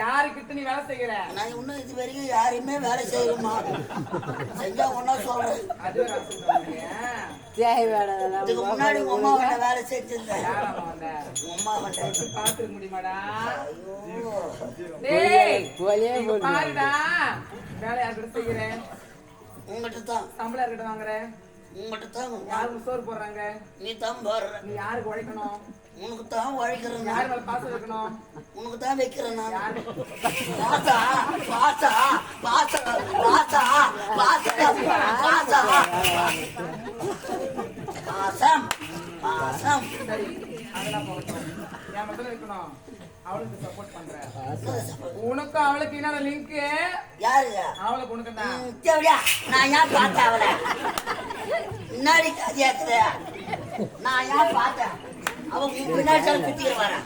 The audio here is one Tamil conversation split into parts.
யாருக்கிட்ட நீ வேலை செய்யற? நான் இன்னும் இது வரைக்கும் யாரையுமே வேலை செய்யணுமா செஞ்சா ஒன்னா சொல்றேன். அது வேற வேலை செய்யறாங்க இதுக்கு முன்னாடி அம்மா கிட்ட வேலை செஞ்சிருந்தேன். யாராம வந்த? உங்க அம்மா கிட்ட பாத்துக்க முடியுமாடா? பாருடா. வேலை யார்கிட்ட செய்யறேன். உங்ககிட்ட தான் சம்பளம் யார்கிட்ட வாங்குறேன் உங்ககிட்ட தான் யாருக்கு சோறு போடுறாங்க? நீ தான் போடுற நீ யாருக்கு உழைக்கணும்? உனக்கு தான் உழைக்கிறேன் யார் மேல பாசம் வைக்கணும் உனக்கு தான் வைக்கிறேன் நான். பாசா பாசா பாசா பாசா பாசா பாசா. பாசம் பாசம். சரி அதெல்லாம் போகட்டும். என் மட்டும் வைக்கணும் அவளுக்கு சப்போர்ட் பண்றேன் உனக்கு அவளுக்கு என்ன லிங்க் அவளுக்கு உனக்கு தான். நான் ஏன் பார்த்தேன் அவளை? முன்னாடி கதையாக்குது நான் ஏன் பார்த்தேன்? அவன் தான் சுத்திட்டு வரேன்.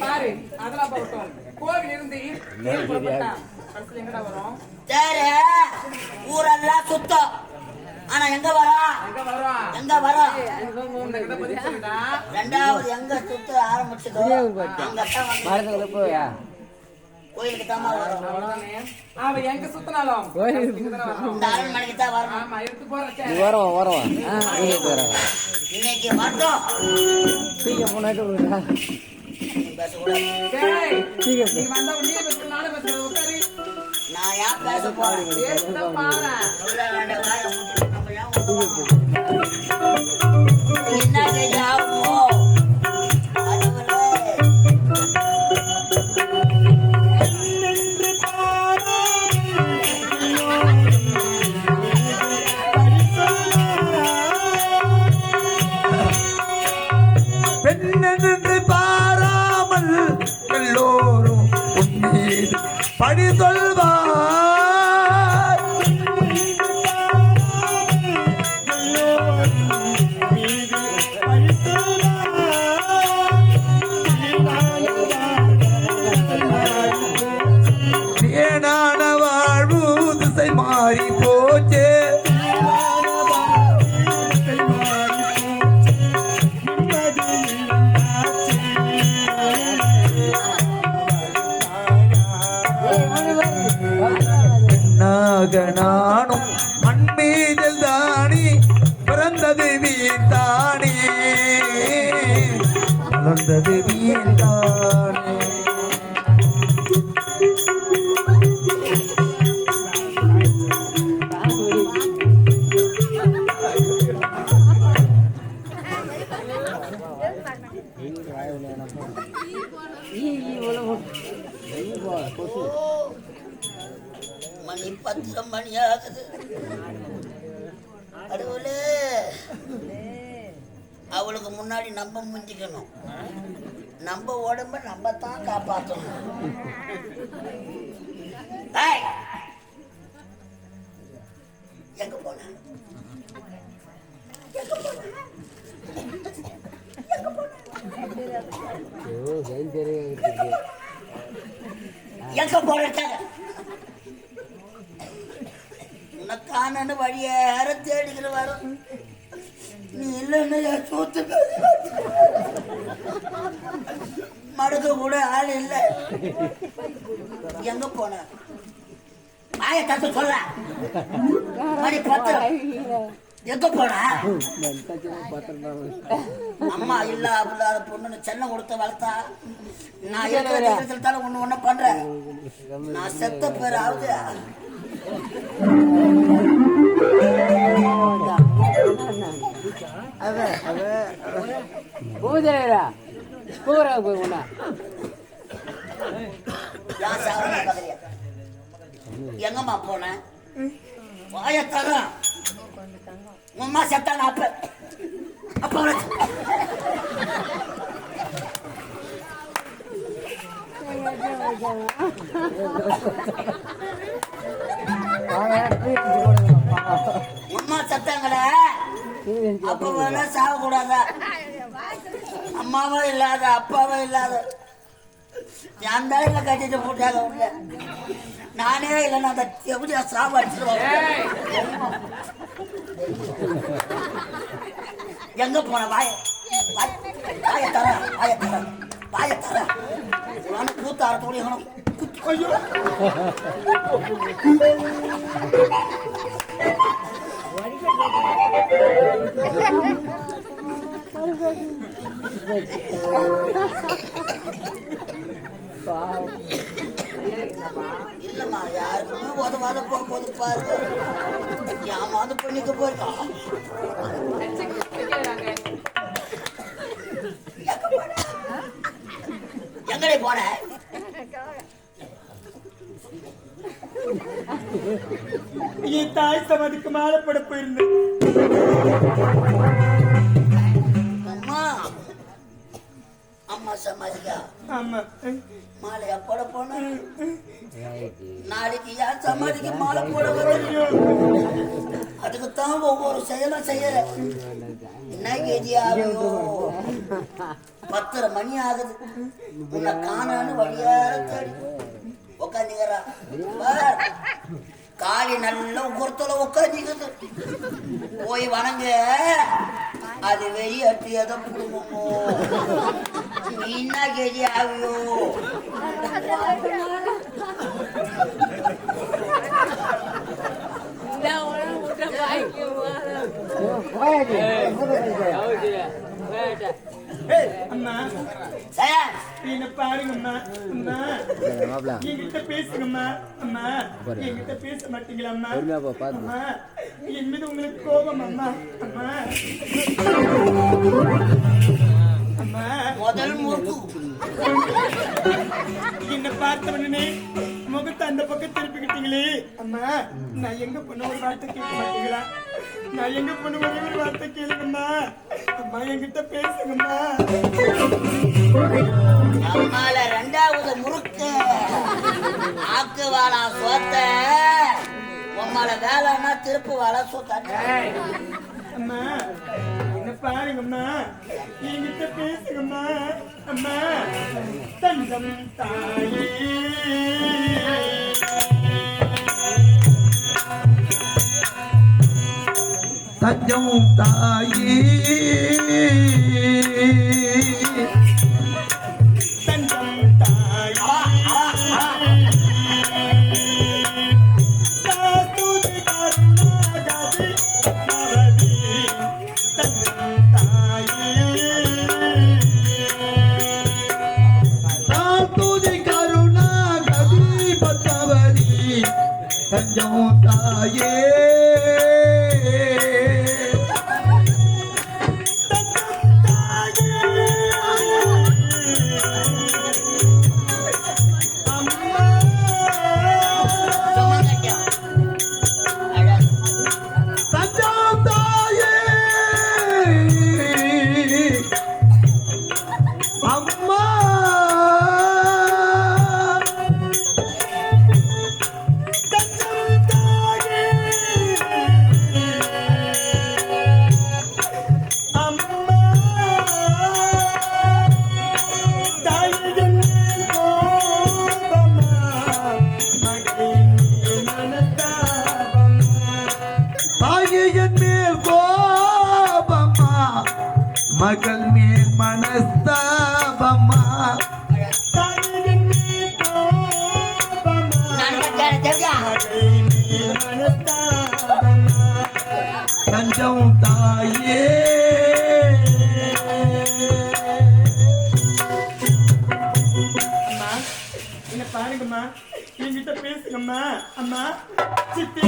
பாரு அதெல்லாம் கோவில் இருந்து வரும்? சரி ஊரெல்லாம் சுத்தம். ஆனா எங்க வரா? எங்க வரும் எங்க வரா? இந்த கிட்ட பதில் சொல்லுடா. ரெண்டாவது எங்க சுத்த ஆரம்பிச்சதோ கோயிலுக்கு தான் வரும். எங்க சுத்தினாலும். அரண்மனைக்கு தான் வரணும். ஆமா எடுத்து போற சரி. வரோம் வரோம் வரோம் இன்னைக்கு சீக்கிரம் முன்னாடி பேசக்கூடாது. நான் ஏன் பேச போறேன்? பத்து மணி ஆகுது கடவுளே. அவளுக்கு முன்னாடி நம்ம முந்திக்கணும் நம்ம உடம்ப நம்ம தான் காப்பாற்றணும்! எங்க போன? எங்க போன? எங்க போறக்க உனக்கான வழியார தேடிக்கிற வரும். நீ இல்லைன்னு சூத்து மடுக்க கூட ஆள் இல்லை. எங்க போன? ஆய தத்து சொல்ல. மணி பத்து. எங்க போன அம்மா இல்ல இல்லாத பொண்ணுன்னு செல்லம் கொடுத்து வளர்த்தா. நான் இருக்கிற நேரத்தில் தானே ஒண்ணு ஒண்ணு பண்றேன். நான் செத்த பேர் ஆகுது பூஜைரா பூரா போய் உண்ணா எங்கம்மா போனேன் வாய தரம் உன் அம்மா செத்தான அப்ப அப்ப அம்மா உம்மா அப்ப சாக கூடாத அம்மாவும் இல்லாத அப்பாவும் இல்லாத என் தலையில கட்டிட்டு போட்டாங்க உள்ள நானே இல்லைன்னா அந்த எப்படியா சாவு அடிச்சிருவாங்க எங்க போன? வாய வாய தர வாய தர வாய தர. நானும் கூத்தார தோழிகளும் ஐயோ. இல்லம்மா யாருக்குமே உதவாத போகும்போது பாரு. ஏமாந்து பண்ணிக்க போயிருக்கான் எங்கடே போன என் தாய் சமதிக்கு மாலை போட போயிருந்தேன் ஆமா மாலையா போட போன? நாளைக்கு. யார் சமாதிக்கு மாலை போட அதுக்குத்தான் ஒவ்வொரு செயலும் செய்யற என்ன கேஜி ஆகுயோ பத்தரை மணி ஆகுது. உன்னை காணான்னு வழியார தேடி. உட்காந்துக்கிறா காளி நல்ல உரத்துல உட்காந்துக்குது போய் வணங்க. அது வெளியாட்டு எதை குடும்பமோ நீ என்ன ஆகுயோ என்ன பாருங்கம்மா அம்மா என்கிட்ட பேசுங்கம்மா அம்மா. என்கிட்ட பேச மாட்டீங்களா அம்மா. என் மீது உங்களுக்கு கோபம் அம்மா. அம்மா. அம்மா. முதல் முறுக்கு என்ன பார்த்த உடனே முகத்தை அந்த பக்கம் திருப்பிக்கிட்டீங்களே. அம்மா நான் எங்க பொண்ணு ஒரு வார்த்தை கேட்க மாட்டீங்களா? நான் எங்க பொண்ணு ஒரே ஒரு வார்த்தை கேளுங்கம்மா. அம்மா என்கிட்ட பேசுங்கம்மா. அம்மால ரெண்டாவது முறுக்கு. ஆக்கு வாழா சோத்த. உம்மால வேலைன்னா திருப்பு சோத்த அம்மா என்ன பாருங்கம்மா? என்கிட்ட பேசுங்கம்மா. அம்மா தங்கம் தாயே. தஞ்சம் தாயே. மகள் மேல் மனஸ்தாபமா? தஞ்சம் தாயே. அம்மா என்ன பாருங்கம்மா என்கிட்ட பேசுங்கம்மா அம்மா. சித்தி